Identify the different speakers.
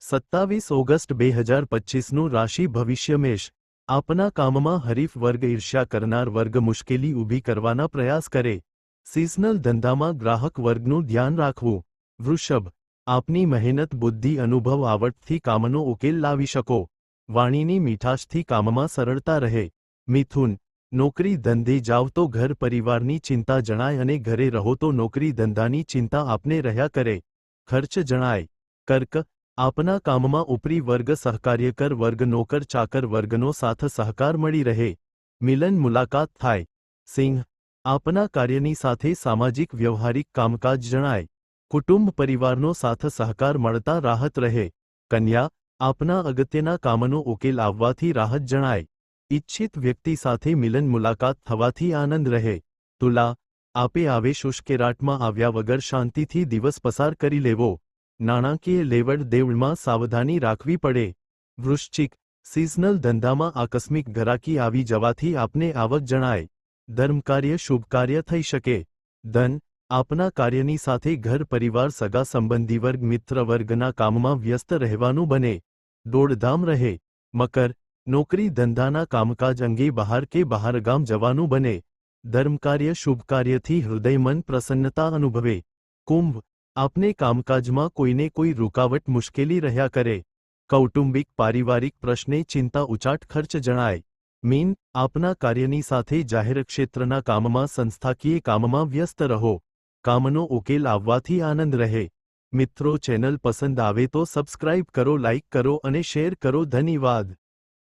Speaker 1: સત્તાવીસ ઓગસ્ટ બે હજાર પચીસનું રાશિ ભવિષ્ય મેષ આપના કામમાં હરીફ વર્ગ ઈર્ષ્યા કરનાર વર્ગ મુશ્કેલી ઊભી કરવાના પ્રયાસ કરે. સિઝનલ ધંધામાં ગ્રાહક વર્ગનું ધ્યાન રાખવું. વૃષભ, આપની મહેનત, બુદ્ધિ, અનુભવ, આવડતથી કામનો ઉકેલ લાવી શકો. વાણીની મીઠાશથી કામમાં સરળતા રહે. મિથુન, નોકરી ધંધે જાવ તો ઘર પરિવારની ચિંતા જણાય અને ઘરે રહો તો નોકરી ધંધાની ચિંતા આપને રહ્યા કરે. ખર્ચ જણાય. કર્ક આપના કામમાં ઉપરી વર્ગ સહકાર્યકર વર્ગ, નોકર, ચાકર વર્ગનો સાથ સહકાર મળી રહે. મિલન મુલાકાત થાય. સિંહ, આપના કાર્યની સાથે સામાજિક વ્યવહારિક કામકાજ જણાય. કુટુંબ પરિવારનો સાથ સહકાર મળતા રાહત રહે. કન્યા, આપના અગત્યના કામનો ઉકેલ આવવાથી રાહત જણાય. ઇચ્છિત વ્યક્તિ સાથે મિલન મુલાકાત થવાથી આનંદ રહે. તુલા, આપે આવેશ ઉશ્કેરાટમાં આવ્યા વગર શાંતિથી દિવસ પસાર કરી લેવો. નાણાકીય લેવડ દેવડમાં સાવધાની રાખવી પડે. વૃશ્ચિક સિઝનલ ધંધામાં આકસ્મિક ઘરાકી આવી જવાથી આપને આવક જણાય. ધર્મકાર્ય શુભકાર્ય થઈ શકે. ધન, આપના કાર્યની સાથે ઘર પરિવાર સગા સંબંધી વર્ગ મિત્ર વર્ગના કામમાં વ્યસ્ત રહેવાનું બને. દોડધામ રહે. મકર, નોકરી ધંધાના કામકાજ અંગે બહાર કે બહારગામ જવાનું બને. ધર્મકાર્ય શુભકાર્યથી હૃદયમન પ્રસન્નતા અનુભવે. કુંભ આપને કામકાજમાં કોઈને કોઈ રૂકાવટ મુશ્કેલી રહ્યા કરે. કૌટુંબિક, પારિવારિક પ્રશ્ને ચિંતા ઉચાટ ખર્ચ જણાય. મીન, આપના કાર્યની સાથે જાહેર ક્ષેત્રના કામમાં સંસ્થાકીય કામમાં વ્યસ્ત રહો. કામનો ઉકેલ આવવાથી આનંદ રહે. મિત્રો, ચેનલ પસંદ આવે તો સબસ્ક્રાઇબ કરો, લાઇક કરો અને શેર કરો. ધન્યવાદ.